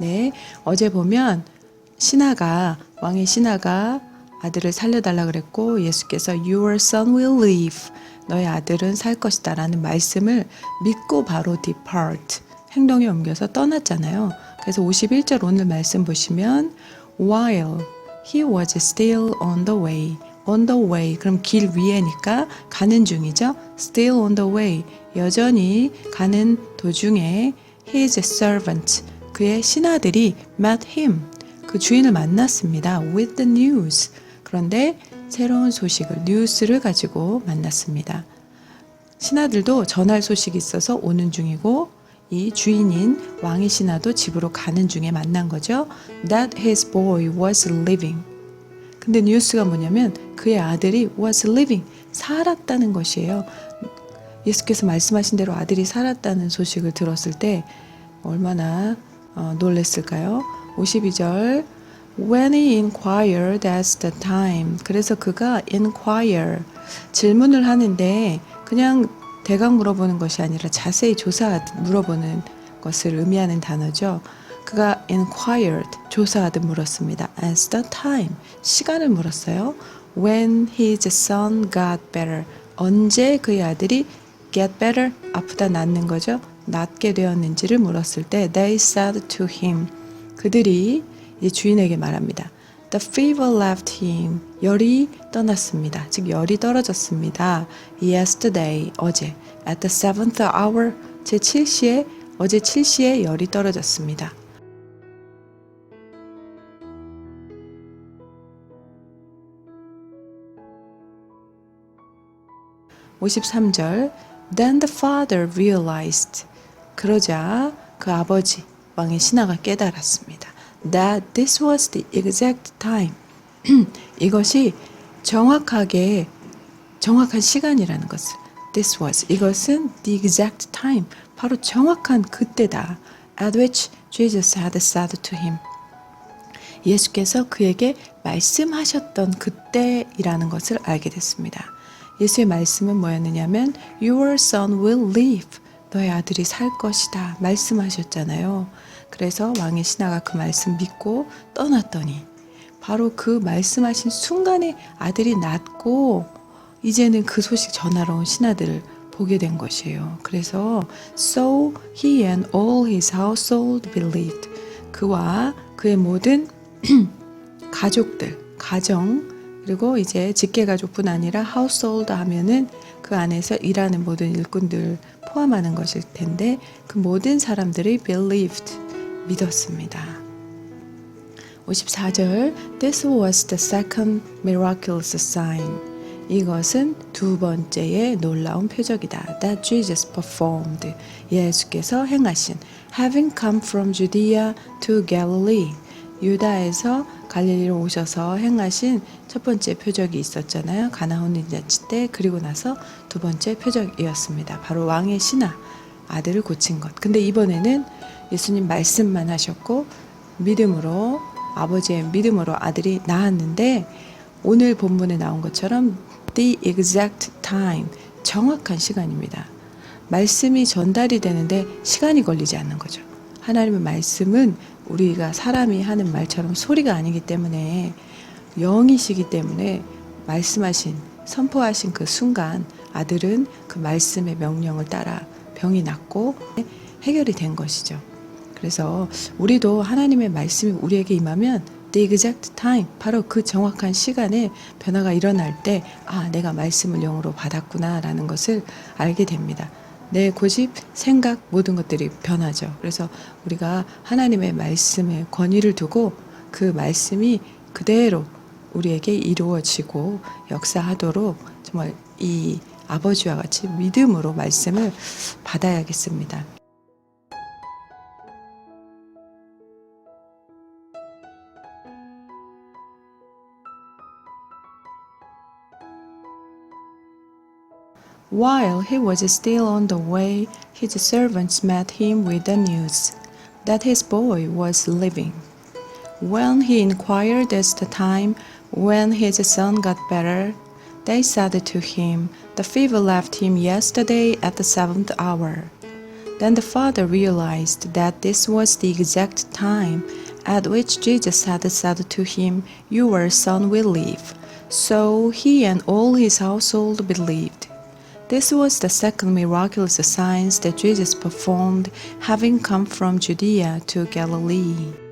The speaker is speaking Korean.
네, 어제 보면 신하가 왕의 신하가 아들을 살려달라 그랬고 예수께서 Your son will live. 너의 아들은 살 것이다 라는 말씀을 믿고 바로 depart 행동에 옮겨서 떠났잖아요. 그래서 51절 오늘 말씀 보시면 while he was still on the way on the way 그럼 길 위에니까 가는 중이죠. still on the way 여전히 가는 도중에 his servant 그의 신하들이 met him 그 주인을 만났습니다. with the news 그런데 새로운 소식을 뉴스를 가지고 만났습니다. 신하들도 전할 소식이 있어서 오는 중이고 이 주인인 왕의 신하도 집으로 가는 중에 만난 거죠. That his boy was living. 근데 뉴스가 뭐냐면 그의 아들이 was living 살았다는 것이에요. 예수께서 말씀하신 대로 아들이 살았다는 소식을 들었을 때 얼마나 어, 놀랬을까요? 52절 When he inquired as the time 그래서 그가 inquire 질문을 하는데 그냥 대강 물어보는 것이 아니라 자세히 조사 물어보는 것을 의미하는 단어죠. 그가 inquired 조사하듯 물었습니다. as the time 시간을 물었어요. when his son got better 언제 그의 아들이 get better 아프다 낫는 거죠. 낫게 되었는지를 물었을 때 they said to him 그들이 이 주인에게 말합니다. The fever left him. 열이 떠났습니다. 즉 열이 떨어졌습니다. Yesterday 어제 at the seventh hour 제 7시에 어제 7시에 열이 떨어졌습니다. (53절) Then the father realized 그러자 그 아버지 왕의 신하가 깨달았습니다. That this was the exact time. 이것이 정확하게 정확한 시간이라는 것을. This was 이것은 the exact time. 바로 정확한 그때다. At which Jesus had said to him. 예수께서 그에게 말씀하셨던 그때이라는 것을 알게 됐습니다. 예수의 말씀은 뭐였느냐면 Your son will live. 너의 아들이 살 것이다. 말씀하셨잖아요. 그래서 왕의 신하가 그 말씀 믿고 떠났더니 바로 그 말씀하신 순간에 아들이 낳고 이제는 그 소식 전하러 온 신하들을 보게 된 것이에요. 그래서 so he and all his household believed. 그와 그의 모든 가족들, 가정 그리고 이제 직계 가족뿐 아니라 household 하면은 그 안에서 일하는 모든 일꾼들 포함하는 것일 텐데 그 모든 사람들이 believed 믿었습니다. 54절 This was the second miraculous sign. 이것은 두 번째의 놀라운 표적이다. That Jesus performed. 예수께서 행하신 having come from Judea to Galilee. 유다에서 갈릴리로 오셔서 행하신 첫 번째 표적이 있었잖아요. 가나온 인자치 때 그리고 나서 두 번째 표적이었습니다. 바로 왕의 신하 아들을 고친 것. 근데 이번에는 예수님 말씀만 하셨고 믿음으로 아버지의 믿음으로 아들이 낳았는데 오늘 본문에 나온 것처럼 the exact time 정확한 시간입니다. 말씀이 전달이 되는데 시간이 걸리지 않는 거죠. 하나님의 말씀은 우리가 사람이 하는 말처럼 소리가 아니기 때문에 영이시기 때문에 말씀하신 선포하신 그 순간 아들은 그 말씀의 명령을 따라 병이 낫고 해결이 된 것이죠. 그래서 우리도 하나님의 말씀이 우리에게 임하면 the exact time 바로 그 정확한 시간에 변화가 일어날 때 아, 내가 말씀을 영으로 받았구나라는 것을 알게 됩니다. 내 고집, 생각 모든 것들이 변하죠. 그래서 우리가 하나님의 말씀에 권위를 두고 그 말씀이 그대로 우리에게 이루어지고 역사하도록 정말 이 아버지와 같이 믿음으로 말씀을 받아야겠습니다. While he was still on the way, his servants met him with the news that his boy was living. When he inquired as to the time when his son got better, they said to him, The fever left him yesterday at the seventh hour. Then the father realized that this was the exact time at which Jesus had said to him, Your son will live. So he and all his household believed. This was the second miraculous sign that Jesus performed, having come from Judea to Galilee.